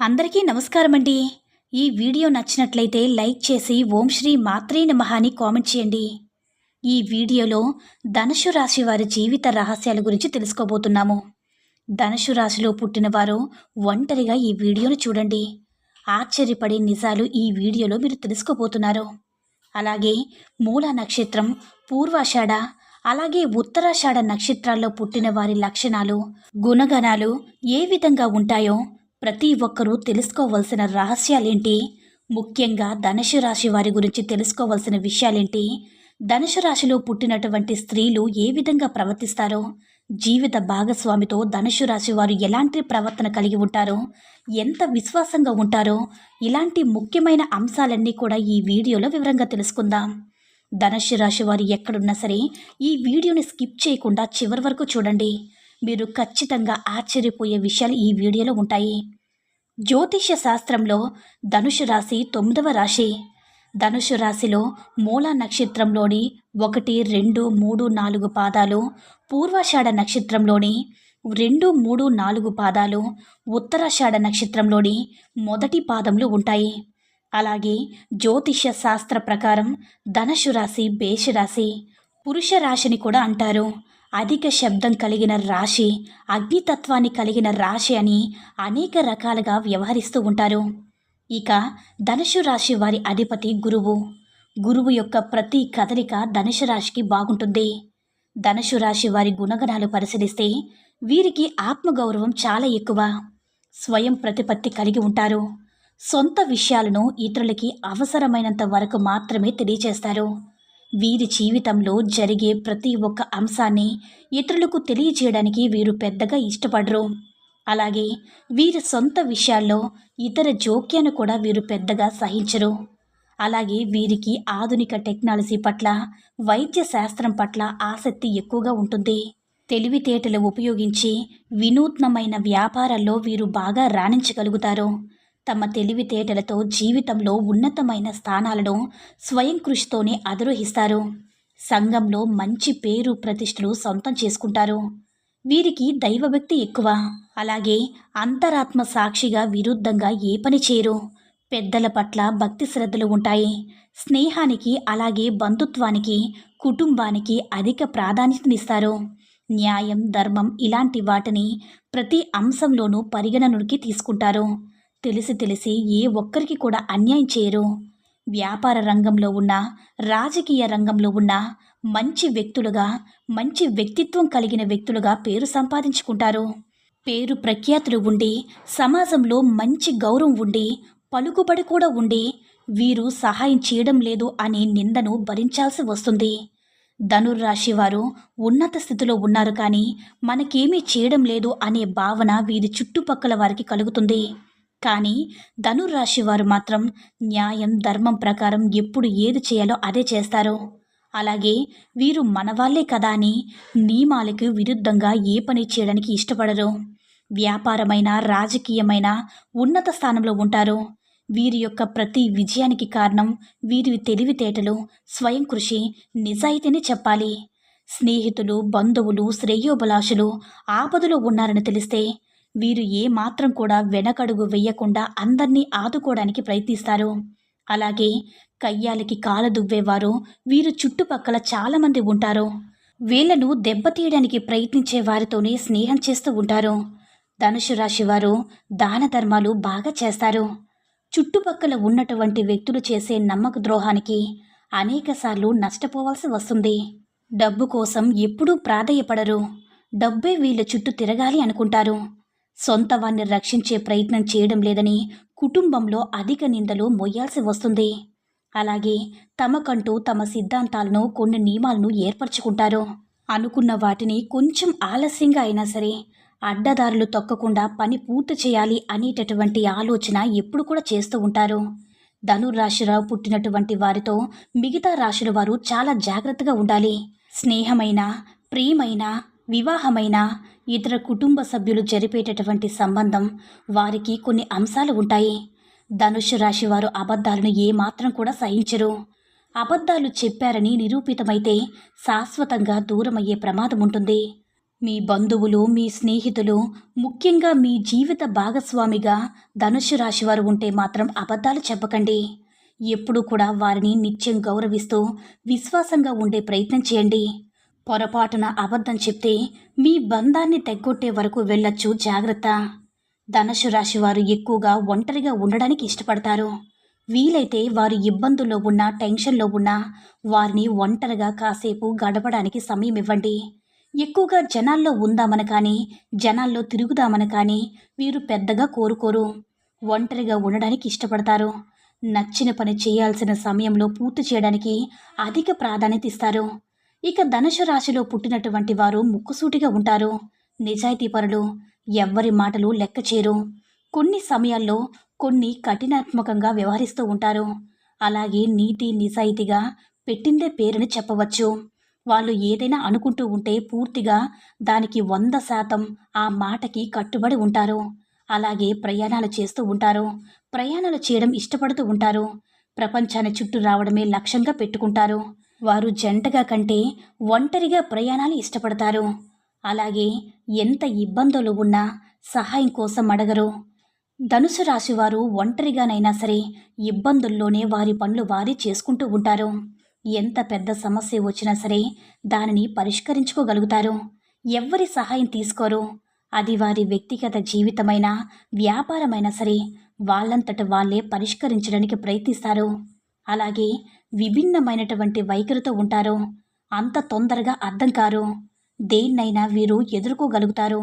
అందరికీ నమస్కారం అండి ఈ వీడియో నచ్చినట్లయితే లైక్ చేసి ఓం శ్రీ మాత్రే నమః అని కామెంట్ చేయండి. ఈ వీడియోలో ధనుషు రాశి వారి జీవిత రహస్యాల గురించి తెలుసుకోబోతున్నాము. ధనుషు రాశిలో పుట్టిన వారు ఒంటరిగా ఈ వీడియోను చూడండి. ఆశ్చర్యపడే నిజాలు ఈ వీడియోలో మీరు తెలుసుకోబోతున్నారు. అలాగే మూల నక్షత్రం పూర్వాషాఢ అలాగే ఉత్తరాషాఢ నక్షత్రాల్లో పుట్టిన వారి లక్షణాలు గుణగణాలు ఏ విధంగా ఉంటాయో ప్రతి ఒక్కరూ తెలుసుకోవలసిన రహస్యాలేంటి? ముఖ్యంగా ధనుసు రాశి వారి గురించి తెలుసుకోవలసిన విషయాలేంటి? ధనుసు రాశిలో పుట్టినటువంటి స్త్రీలు ఏ విధంగా ప్రవర్తిస్తారో? జీవిత భాగస్వామితో ధనుసు రాశి వారు ఎలాంటి ప్రవర్తన కలిగి ఉంటారో? ఎంత విశ్వాసంగా ఉంటారో? ఇలాంటి ముఖ్యమైన అంశాలన్నీ కూడా ఈ వీడియోలో వివరంగా తెలుసుకుందాం. ధనుసు రాశి వారు ఎక్కడున్నా సరే ఈ వీడియోని స్కిప్ చేయకుండా చివరి వరకు చూడండి. మీరు ఖచ్చితంగా ఆశ్చర్యపోయే విషయాలు ఈ వీడియోలో ఉంటాయి. జ్యోతిష్య శాస్త్రంలో ధనుషు రాశి తొమ్మిదవ రాశి. ధనుషు రాశిలో మూల నక్షత్రంలోని ఒకటి రెండు మూడు నాలుగు పాదాలు పూర్వాషాఢ నక్షత్రంలోని రెండు మూడు నాలుగు పాదాలు ఉత్తరాషాఢ నక్షత్రంలోని మొదటి పాదములు ఉంటాయి. అలాగే జ్యోతిష్య శాస్త్ర ప్రకారం ధనుషు రాశి మేషరాశి పురుష రాశిని కూడా అంటారు. అధిక శబ్దం కలిగిన రాశి అగ్నితత్వాన్ని కలిగిన రాశి అని అనేక రకాలుగా వ్యవహరిస్తూ ఉంటారు. ఇక ధనుషు రాశి వారి అధిపతి గురువు. గురువు యొక్క ప్రతి కదలిక ధనుషు రాశికి బాగుంటుంది. ధనుషు రాశి వారి గుణగణాలు పరిశీలిస్తే వీరికి ఆత్మగౌరవం చాలా ఎక్కువ. స్వయం ప్రతిపత్తి కలిగి ఉంటారు. సొంత విషయాలను ఇతరులకి అవసరమైనంత వరకు మాత్రమే తెలియచేస్తారు. వీరి జీవితంలో జరిగే ప్రతి ఒక్క అంశాన్ని ఇతరులకు తెలియజేయడానికి వీరు పెద్దగా ఇష్టపడరు. అలాగే వీరి సొంత విషయాల్లో ఇతర జోక్యాన్ని కూడా వీరు పెద్దగా సహించరు. అలాగే వీరికి ఆధునిక టెక్నాలజీ పట్ల వైద్య శాస్త్రం పట్ల ఆసక్తి ఎక్కువగా ఉంటుంది. తెలివితేటలు ఉపయోగించి వినూత్నమైన వ్యాపారాల్లో వీరు బాగా రాణించగలుగుతారు. తమ తెలివితేటలతో జీవితంలో ఉన్నతమైన స్థానాలను స్వయం కృషితోనే అధిరోహిస్తారు. సంఘంలో మంచి పేరు ప్రతిష్టలు సొంతం చేసుకుంటారు. వీరికి దైవభక్తి ఎక్కువ. అలాగే అంతరాత్మ సాక్షిగా విరుద్ధంగా ఏ పని చేయరు. పెద్దల పట్ల భక్తి శ్రద్ధలు ఉంటాయి. స్నేహానికి అలాగే బంధుత్వానికి కుటుంబానికి అధిక ప్రాధాన్యతనిస్తారు. న్యాయం ధర్మం ఇలాంటి వాటిని ప్రతి అంశంలోనూ పరిగణనలోకి తీసుకుంటారు. తెలిసి తెలిసి ఏ ఒక్కరికి కూడా అన్యాయం చేయరు. వ్యాపార రంగంలో ఉన్న రాజకీయ రంగంలో ఉన్న మంచి వ్యక్తులుగా మంచి వ్యక్తిత్వం కలిగిన వ్యక్తులుగా పేరు సంపాదించుకుంటారు. పేరు ప్రఖ్యాతులు ఉండి సమాజంలో మంచి గౌరవం ఉండి పలుకుబడి కూడా ఉండి వీరు సహాయం చేయడం లేదు అనే నిందను భరించాల్సి వస్తుంది. ధనుర్రాశి వారు ఉన్నత స్థితిలో ఉన్నారు కానీ మనకేమీ చేయడం లేదు అనే భావన వీరి చుట్టుపక్కల వారికి కలుగుతుంది. కానీ ధనుర్రాశి వారు మాత్రం న్యాయం ధర్మం ప్రకారం ఎప్పుడు ఏది చేయాలో అదే చేస్తారు. అలాగే వీరు మనవాళ్ళే కదా అని నియమాలకు విరుద్ధంగా ఏ పని చేయడానికి ఇష్టపడరు. వ్యాపారమైన రాజకీయమైన ఉన్నత స్థానంలో ఉంటారు. వీరి యొక్క ప్రతి విజయానికి కారణం వీరి తెలివితేటలు స్వయం కృషి నిజాయితీని చెప్పాలి. స్నేహితులు బంధువులు శ్రేయోభిలాషులు ఆపదలో ఉన్నారని తెలిస్తే వీరు ఏమాత్రం కూడా వెనకడుగు వెయ్యకుండా అందరినీ ఆదుకోవడానికి ప్రయత్నిస్తారు. అలాగే కయ్యాలకి కాలు దువ్వేవారు వీరు చుట్టుపక్కల చాలామంది ఉంటారు. వీళ్ళను దెబ్బతీయడానికి ప్రయత్నించే వారితోనే స్నేహం చేస్తూ ఉంటారు. ధనుసు రాశి వారు దాన ధర్మాలు బాగా చేస్తారు. చుట్టుపక్కల ఉన్నటువంటి వ్యక్తులు చేసే నమ్మక ద్రోహానికి అనేకసార్లు నష్టపోవాల్సి వస్తుంది. డబ్బు కోసం ఎప్పుడూ ప్రాధేయపడరు. డబ్బే వీళ్ళ చుట్టూ తిరగాలి అనుకుంటారు. సొంత వాణ్ణి రక్షించే ప్రయత్నం చేయడం లేదని కుటుంబంలో అధిక నిందలు మొయ్యాల్సి వస్తుంది. అలాగే తమకంటూ తమ సిద్ధాంతాలను కొన్ని నియమాలను ఏర్పరచుకుంటారు. అనుకున్న వాటిని కొంచెం ఆలస్యంగా అయినా సరే అడ్డదారులు తొక్కకుండా పని పూర్తి చేయాలి అనేటటువంటి ఆలోచన ఎప్పుడు కూడా చేస్తూ ఉంటారు. ధనుర్రాశిలో పుట్టినటువంటి వారితో మిగతా రాశుల వారు చాలా జాగ్రత్తగా ఉండాలి. స్నేహమైన ప్రియమైన వివాహమైన ఇతర కుటుంబ సభ్యులు జరిపేటటువంటి సంబంధం వారికి కొన్ని అంశాలు ఉంటాయి. ధనుషు రాశి వారు అబద్ధాలను ఏమాత్రం కూడా సహించరు. అబద్ధాలు చెప్పారని నిరూపితమైతే శాశ్వతంగా దూరమయ్యే ప్రమాదం ఉంటుంది. మీ బంధువులు మీ స్నేహితులు ముఖ్యంగా మీ జీవిత భాగస్వామిగా ధనుషు రాశి వారు ఉంటే మాత్రం అబద్ధాలు చెప్పకండి. ఎప్పుడూ కూడా వారిని నిత్యం గౌరవిస్తూ విశ్వాసంగా ఉండే ప్రయత్నం చేయండి. పొరపాటున అబద్ధం చెప్తే మీ బంధాన్ని తెగ్గొట్టే వరకు వెళ్ళొచ్చు జాగ్రత్త. ధనుసు రాశి వారు ఎక్కువగా ఒంటరిగా ఉండడానికి ఇష్టపడతారు. వీలైతే వారు ఇబ్బందుల్లో ఉన్నా టెన్షన్లో ఉన్నా వారిని ఒంటరిగా కాసేపు గడపడానికి సమయం ఇవ్వండి ఎక్కువగా జనాల్లో ఉందామని కానీ జనాల్లో తిరుగుదామని కానీ వీరు పెద్దగా కోరుకోరు. ఒంటరిగా ఉండడానికి ఇష్టపడతారు. నచ్చిన పని చేయాల్సిన సమయంలో పూర్తి చేయడానికి అధిక ప్రాధాన్యత ఇస్తారు. ఇక ధనుసు రాశిలో పుట్టినటువంటి వారు ముక్కుసూటిగా ఉంటారు. నిజాయితీపరులు ఎవ్వరి మాటలు లెక్క చేరు. కొన్ని సమయాల్లో కొన్ని కఠినాత్మకంగా వ్యవహరిస్తూ ఉంటారు. అలాగే నీతి నిజాయితీగా పెట్టిందే పేరుని చెప్పవచ్చు. వాళ్ళు ఏదైనా అనుకుంటూ ఉంటే పూర్తిగా దానికి వంద శాతం ఆ మాటకి కట్టుబడి ఉంటారు. అలాగే ప్రయాణాలు చేస్తూ ఉంటారు. ప్రయాణాలు చేయడం ఇష్టపడుతూ ఉంటారు. ప్రపంచాన్ని చుట్టూ రావడమే లక్ష్యంగా పెట్టుకుంటారు. వారు జంటగా కంటే ఒంటరిగా ప్రయాణాలు ఇష్టపడతారు. అలాగే ఎంత ఇబ్బందులు ఉన్నా సహాయం కోసం అడగరు. ధనుసు రాశి వారు ఒంటరిగానైనా సరే ఇబ్బందుల్లోనే వారి పనులు వారి చేసుకుంటూ ఉంటారు. ఎంత పెద్ద సమస్య వచ్చినా సరే దానిని పరిష్కరించుకోగలుగుతారు. ఎవ్వరి సహాయం తీసుకోరు. అది వారి వ్యక్తిగత జీవితమైనా వ్యాపారమైనా సరే వాళ్ళంతట వాళ్ళే పరిష్కరించడానికి ప్రయత్నిస్తారు. అలాగే విభిన్నమైనటువంటి వైఖరితో ఉంటారు. అంత తొందరగా అర్థం కారు. దేన్నైనా వీరు ఎదుర్కోగలుగుతారు.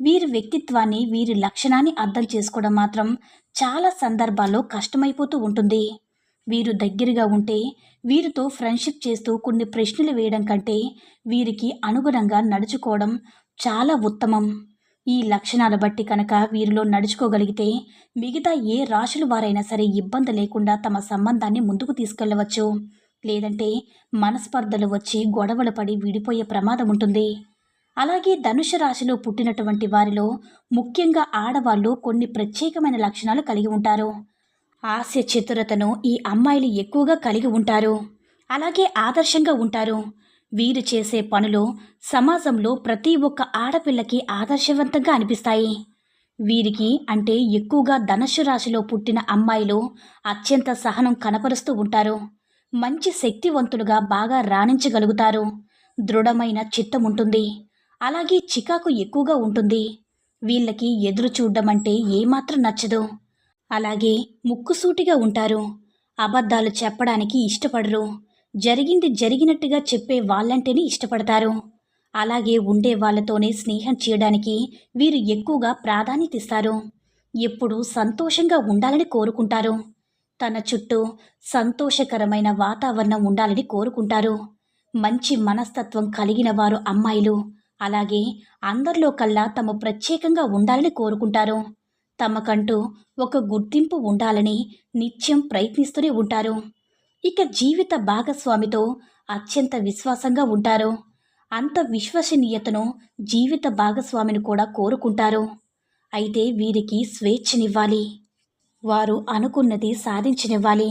వీరి వ్యక్తిత్వాన్ని వీరి లక్షణాన్ని అర్థం చేసుకోవడం మాత్రం చాలా సందర్భాల్లో కష్టమైపోతూ ఉంటుంది. వీరు దగ్గరగా ఉంటే వీరితో ఫ్రెండ్షిప్ చేస్తూ కొన్ని ప్రశ్నలు వేయడం కంటే వీరికి అనుగుణంగా నడుచుకోవడం చాలా ఉత్తమం. ఈ లక్షణాలు బట్టి కనుక వీరిలో నడుచుకోగలిగితే మిగతా ఏ రాశుల వారైనా సరే ఇబ్బంది లేకుండా తమ సంబంధాన్ని ముందుకు తీసుకెళ్ళవచ్చు. లేదంటే మనస్పర్ధలు వచ్చి గొడవలు పడి విడిపోయే ప్రమాదం ఉంటుంది. అలాగే ధనుష రాశిలో పుట్టినటువంటి వారిలో ముఖ్యంగా ఆడవాళ్ళు కొన్ని ప్రత్యేకమైన లక్షణాలు కలిగి ఉంటారు. హాస్య చతురతను ఈ అమ్మాయిలు ఎక్కువగా కలిగి ఉంటారు. అలాగే ఆదర్శంగా ఉంటారు. వీరు చేసే పనులు సమాజంలో ప్రతి ఒక్క ఆడపిల్లకి ఆదర్శవంతంగా అనిపిస్తాయి. వీరికి అంటే ఎక్కువగా ధనుసు రాశిలో పుట్టిన అమ్మాయిలు అత్యంత సహనం కనపరుస్తూ ఉంటారు. మంచి శక్తివంతులుగా బాగా రాణించగలుగుతారు. దృఢమైన చిత్తం ఉంటుంది. అలాగే చికాకు ఎక్కువగా ఉంటుంది. వీళ్ళకి ఎదురు చూడడం అంటే ఏమాత్రం నచ్చదు. అలాగే ముక్కుసూటిగా ఉంటారు. అబద్ధాలు చెప్పడానికి ఇష్టపడరు. జరిగింది జరిగినట్టుగా చెప్పే వాళ్ళంటేనే ఇష్టపడతారు. అలాగే ఉండే వాళ్ళతోనే స్నేహం చేయడానికి వీరు ఎక్కువగా ప్రాధాన్యత ఇస్తారు. ఎప్పుడూ సంతోషంగా ఉండాలని కోరుకుంటారు. తన చుట్టూ సంతోషకరమైన వాతావరణం ఉండాలని కోరుకుంటారు. మంచి మనస్తత్వం కలిగిన వారు అమ్మాయిలు. అలాగే అందరిలో కల్లా తమ ప్రత్యేకంగా ఉండాలని కోరుకుంటారు. తమకంటూ ఒక గుర్తింపు ఉండాలని నిత్యం ప్రయత్నిస్తూనే ఉంటారు. ఇక జీవిత భాగస్వామితో అత్యంత విశ్వాసంగా ఉంటారు. అంత విశ్వసనీయతను జీవిత భాగస్వామిని కూడా కోరుకుంటారు. అయితే వీరికి స్వేచ్ఛనివ్వాలి. వారు అనుకున్నది సాధించనివ్వాలి.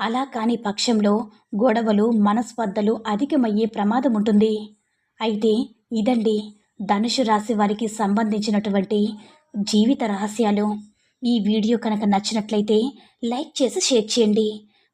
అలా కాని పక్షంలో గొడవలు మనస్పర్ధలు అధికమయ్యే ప్రమాదం ఉంటుంది. అయితే ఇదండి ధనుషు రాశి వారికి సంబంధించినటువంటి జీవిత రహస్యాలు. ఈ వీడియో కనుక నచ్చినట్లయితే లైక్ చేసి షేర్ చేయండి.